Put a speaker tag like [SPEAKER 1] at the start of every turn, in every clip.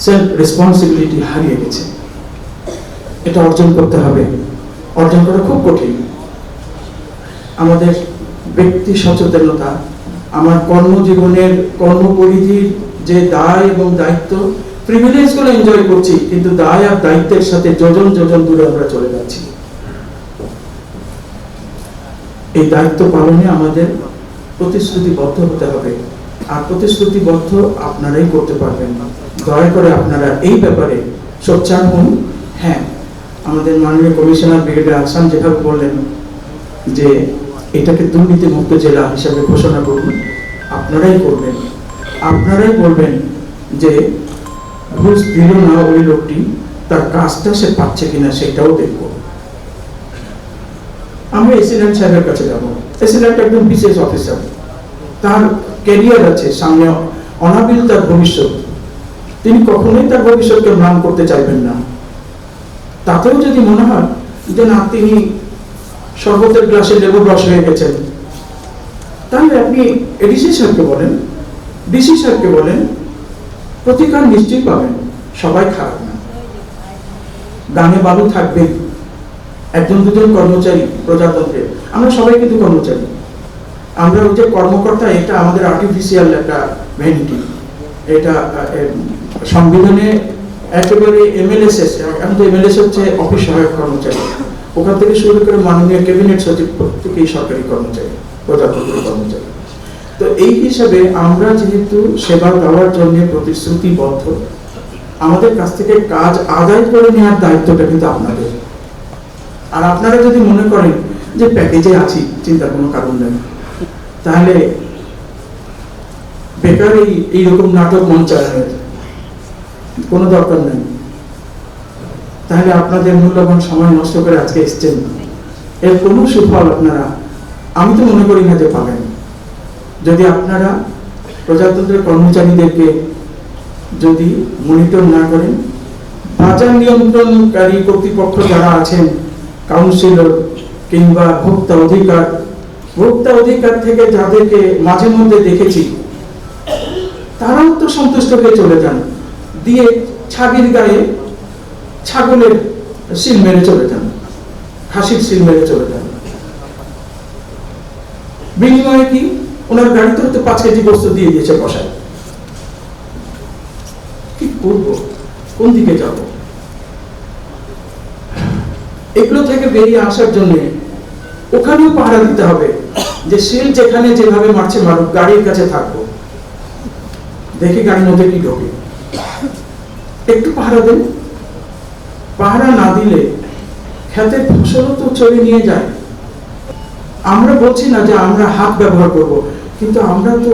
[SPEAKER 1] Self responsibility হারিয়ে গেছে। এটা অর্জন করতে হবে। অর্জন করা খুব কঠিন। আমাদের ব্যক্তি সচেতনতা, আমার কর্মজীবনের কর্মপরিধির যে দায় এবং দায়িত্ব প্রিভিলেজগুলো এনজয় করছি, কিন্তু দায় আর দায়িত্বের সাথে যোজন যোজন দূরে আমরা চলে যাচ্ছি। এই দায়িত্ব পালনে আমাদের প্রতিশ্রুতিবদ্ধ হতে হবে। আর প্রতিশ্রুতিবদ্ধ আপনারাই করতে পারবেন। দয়া করে আপনারা এই ব্যাপারে সোচ্চার হন। হ্যাঁ আমাদের মাননীয় কমিশনার ব্রিগেডিয়ার আসাম যেভাবে বললেন যে এটাকে দুর্নীতি মুক্ত জেলা হিসাবে ঘোষণা করুন, আপনারাই করবেন। আপনারাই বলবেন যে ঘুষ দিল না ওই লোকটি তার কাজটা সে পাচ্ছে কিনা সেটাও দেখব। আমরা এসিডেন্ট সাহেবের কাছে যাব। এসিডেন্ট একজন বিশেষ অফিসার। তার ক্যারিয়ার আছে সামনে অনাবিল তার ভবিষ্যৎ। তিনি কখনোই তার ভবিষ্যৎকে ম্লান করতে চাইবেন না। তাতেও যদি মনে হয় যে, না, তিনি শরবতের গ্লাসে লেবুর রস হয়ে গেছেন। তাহলে আপনি এডিসি সাহেবকে বলেন, ডিসি সাহেবকে বলেন, প্রতিকার নিশ্চয়ই পাবেন, সবাই খারাপ না। দানে বালু থাকবে, একজন দুজন কর্মচারী প্রজাতন্ত্রের, আমরা সবাই কিন্তু কর্মচারী। আমরা ওই যে কর্মকর্তা, এটা আমাদের আর্টিফিশিয়াল একটা ভ্যানিটি এটা সংবিধানে একেবারে এমএলএসএস এখন তো এমএলএস হচ্ছে অফিস সহায়ক কর্মচারী। ওখান থেকে শুরু করে মাননীয় ক্যাবিনেট সচিব প্রত্যেকেই সরকারি কর্মচারী প্রজাতন্ত্রের কর্মচারী। তো এই হিসাবে আমরা যেহেতু সেবা দেওয়ার জন্য প্রতিশ্রুতিবদ্ধ, আমাদের কাছ থেকে কাজ আদায় করে নেওয়ার দায়িত্বটা কিন্তু আপনাদের। আর আপনারা যদি মনে করেন যে প্যাকেজে আছি, চিন্তার কোনো কারণ নেই। তাহলে বেকার এই এইরকম নাটক মঞ্চায়নের কোনো দরকার নেই। তাহলে আপনাদের মূল্যবান সময় নষ্ট করে আজকে এসছেন। এর কোনো সুফল আপনারা, আমি তো মনে করি না যে পাবেন। যদি আপনারা প্রজাতন্ত্রের কর্মচারীদেরকে যদি মনিটর না করেন, বাজার নিয়ন্ত্রণকারী কর্তৃপক্ষ যারা আছেন, কাউন্সিলর কিংবা ভোক্তা অধিকার ভোক্তা অধিকার থেকে যাদেরকে মাঝে মধ্যে দেখেছি তারাও তো সন্তুষ্ট হয়ে চলে যান। দিয়ে ছাগির গায়ে ছাগলের শিল মেরে চলে যান। হাসির শিল মেরে চলে যান। বিনিময়ে কি ওনার গাড়িতে পাঁচ কেজি বস্তু দিয়ে দিয়েছে বসায়। কি করব? কোন দিকে যাব? এগুলো থেকে বেরিয়ে আসার জন্য ওখানেও পাহারা দিতে হবে যে শিল যেখানে যেভাবে মারছে মারুক, গাড়ির কাছে থাকব। দেখি গাড়ির মধ্যে কি ঢোকে। একটু পাহারা দেন। পাহারা না দিলে ক্ষেতের ফসলও তো চলে নিয়ে যায়। আমরা বলছি না যে আমরা হাত ব্যবহার করব, কিন্তু আমরা তো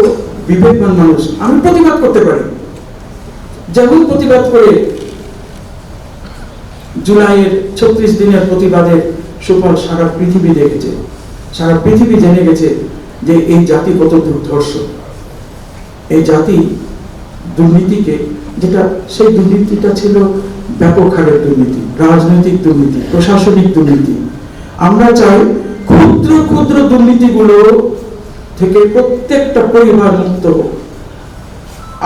[SPEAKER 1] বিবেকবান মানুষ। আমি প্রতিবাদ করতে পারি। যেমন প্রতিবাদ করে জুলাইয়ের ছত্রিশ দিনের প্রতিবাদের সুফল সারা পৃথিবী দেখেছে। সারা পৃথিবী জেনে গেছে যে এই জাতি কত দুর্ধর্ষ। এই জাতি দুর্নীতিকে, যেটা সেই দুর্নীতিটা ছিল ব্যাপক হারের দুর্নীতি, রাজনৈতিক দুর্নীতি, প্রশাসনিক দুর্নীতি। আমরা চাই ক্ষুদ্র ক্ষুদ্র দুর্নীতিগুলো থেকে প্রত্যেকটা পরিবার মুক্ত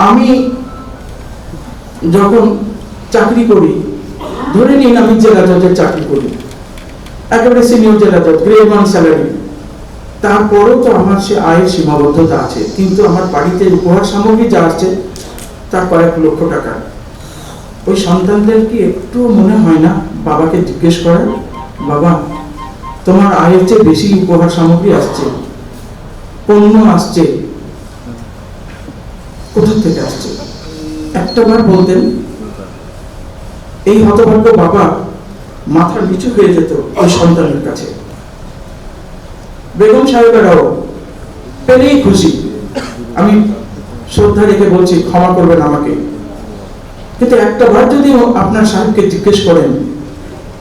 [SPEAKER 1] আমি যখন চাকরি করি, ধরে নিন আমি জেলা জজের চাকরি করি, একেবারে সিনিয়র জেলা জজ গ্রেড ওয়ান স্যালারি তারপরেও তো আমার সে আয়ের সীমাবদ্ধতা আছে, কিন্তু আমার বাড়িতে উপহার সামগ্রী যা আসছে তার কয়েক লক্ষ টাকা। ওই সন্তানদের কি একটু মনে হয় না? বাবাকে জিজ্ঞেস করে বাবা, তোমার আয়ের চেয়ে বেশি উপহার সামগ্রী আসছে। পণ্য আসছে। কোথা থেকে আসছে? একটা বার বলতেন, এই হতভাগ্য বাবা মাথার নিচু হয়ে যেত ওই সন্তানের কাছে। বেগম সাহেবেরাও পেলেই খুশি। আমি শ্রদ্ধা রেখে বলছি, ক্ষমা করবেন আমাকে। কিন্তু একটা বার যদি আপনার সাহেবকে জিজ্ঞেস করেন,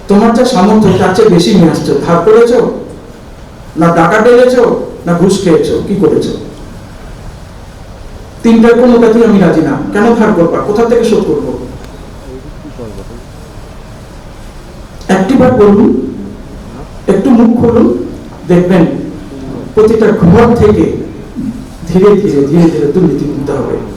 [SPEAKER 1] তোমার যা সামর্থ্য, তার চেয়ে বেশি নিয়ে আসছো ধার করেছ? না টাকা টেলেছো না ঘুষ খেয়েছো? কি করেছ? তিনটার কোনোটাতেই আমি রাজি না। কেন ধার করবা? কোথা থেকে শোধ করব? একটিবার বলুন, একটু মুখ খুলুন, দেখবেন প্রতিটা ঘর থেকে ধীরে ধীরে ধীরে ধীরে দুর্নীতি হবে।